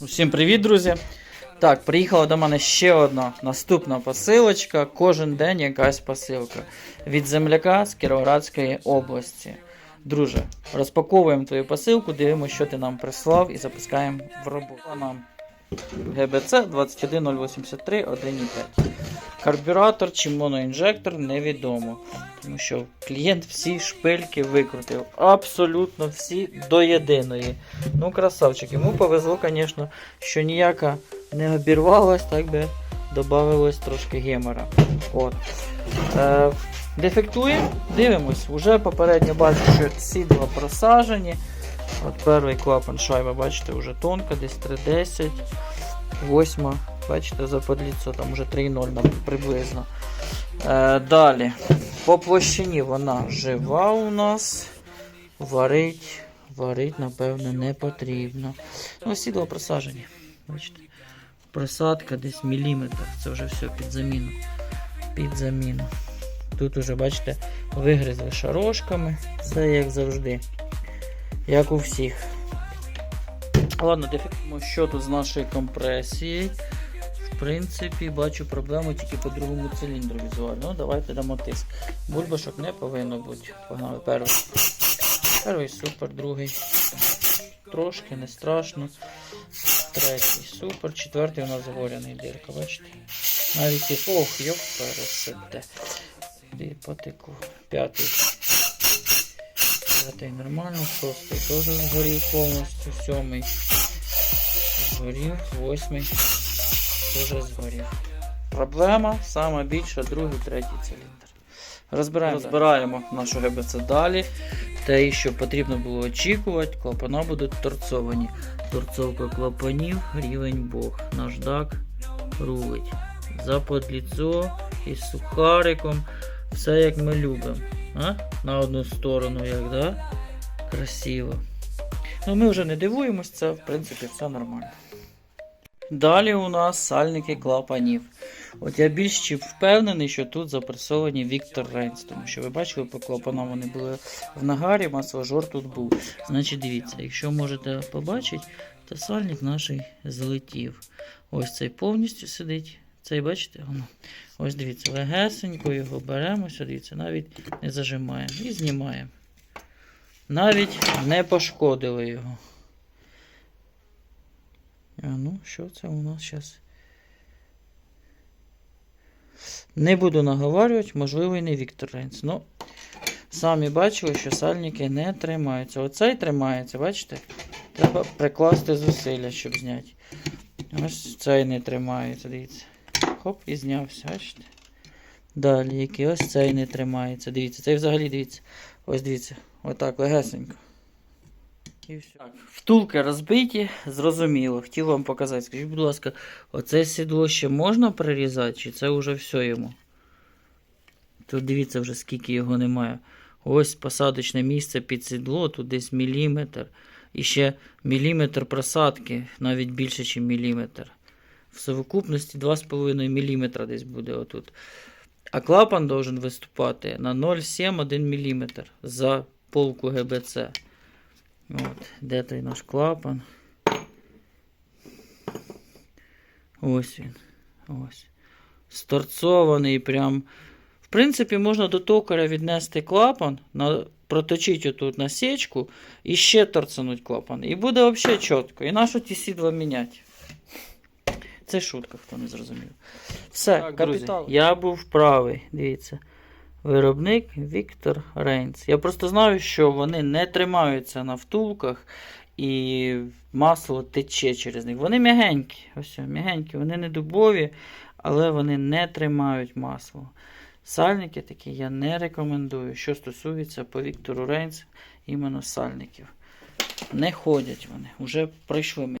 Усім привіт, друзі! Так, приїхала до мене ще одна наступна посилочка. Кожен день якась посилка від земляка з Кіровоградської області. Друже, розпаковуємо твою посилку, дивимося, що ти нам прислав, і запускаємо в роботу. Нам ГБЦ 21083 1.5. Карбюратор чи моноінжектор невідомо. Тому що клієнт всі шпильки викрутив. Абсолютно всі до єдиної. Ну, красавчик, йому повезло, звісно, що ніяка не обірвалась, так би додавалось трошки гемора. От. Е, дефектуємо, дивимось. Уже попередньо бачу, що сідла просажені. От перший клапан шайба, бачите, вже тонка, десь 3,10. Восьма, бачите, заподліцо, там вже 3,0 нам приблизно. Е, далі. По площині вона жива у нас. Варить, варить, напевно, не потрібно. Ну, сідло просажені. Бачите? Просадка десь міліметр. Це вже все під заміну. Під заміну. Тут уже, бачите, вигризли шарошками. Все як завжди. Як у всіх. Ладно, дефектуємо, що тут з нашою компресією. В принципі, бачу проблему тільки по другому циліндру візуально. Ну, давайте дамо тиск. Бульбашок не повинно бути. Погнали перший. Перший супер, другий. Трошки не страшно. Третій супер. Четвертий у нас загоряний дирка, бачите? Навіть і ох, йоп, пересете. Де потекло. П'ятий. П'ятий нормально, шостий теж згорів повністю. Сьомий згорів, восьмий теж згорів. Проблема сама більша, другий, третій циліндр. Розбираємо, розбираємо нашу ГБЦ далі. Те, що потрібно було очікувати, клапана будуть торцовані. Торцовка клапанів, рівень Бог. Наждак рулить. Запад ліцо із сухариком. Все як ми любимо. А? На одну сторону, як, да? Красиво. Ну, ми вже не дивуємось, це в принципі все нормально. Далі у нас сальники клапанів. От я більш чим впевнений, що тут запресовані Віктор Рейнс, тому що ви бачили, по клапанам вони були в нагарі, масложор тут був. Значить, дивіться, якщо можете побачити, то сальник наш злетів. Ось цей повністю сидить. Цей, бачите, воно. Ось дивіться, легесенько його беремо, дивіться, навіть не зажимаємо і знімаємо. Навіть не пошкодили його. А ну, що це у нас зараз? Не буду наговарювати, можливо, і не Віктор Рейнс. Ну, самі бачили, що сальники не тримаються. Оцей тримається, бачите? Треба прикласти зусилля, щоб зняти. Ось цей не тримається, дивіться. Хоп, і знявся, бачите? Далі, який ось цей не тримається. Дивіться, цей взагалі дивіться. Ось дивіться. Отак, легесенько. І все. Так, втулки розбиті, зрозуміло. Хотів вам показати. Скажіть, будь ласка, оце сідло ще можна прирізати, чи це вже все йому? Тут дивіться вже скільки його немає. Ось посадочне місце під сідло, тут десь міліметр. І ще міліметр просадки, навіть більше, ніж міліметр. В совокупності 2,5 мм десь буде отут. А клапан должен виступати на 0,7-1 мм за полку ГБЦ. От, де той наш клапан? Ось він. Ось. Сторцований прям. В принципі, можна до токаря віднести клапан, на, проточити отут насічку і ще торцануть клапан. І буде взагалі чітко. І нащо ті сідла міняти? Це шутка, хто не зрозумів. Все, Так, капітал. Я був правий. Дивіться. Виробник Віктор Рейнс. Я просто знаю, що вони не тримаються на втулках і масло тече через них. Вони м'ягенькі. Ось, м'ягенькі, вони не дубові, але вони не тримають масло. Сальники такі я не рекомендую. Що стосується по Віктору Рейнс, іменно сальників. Не ходять вони. Вже пройшли ми.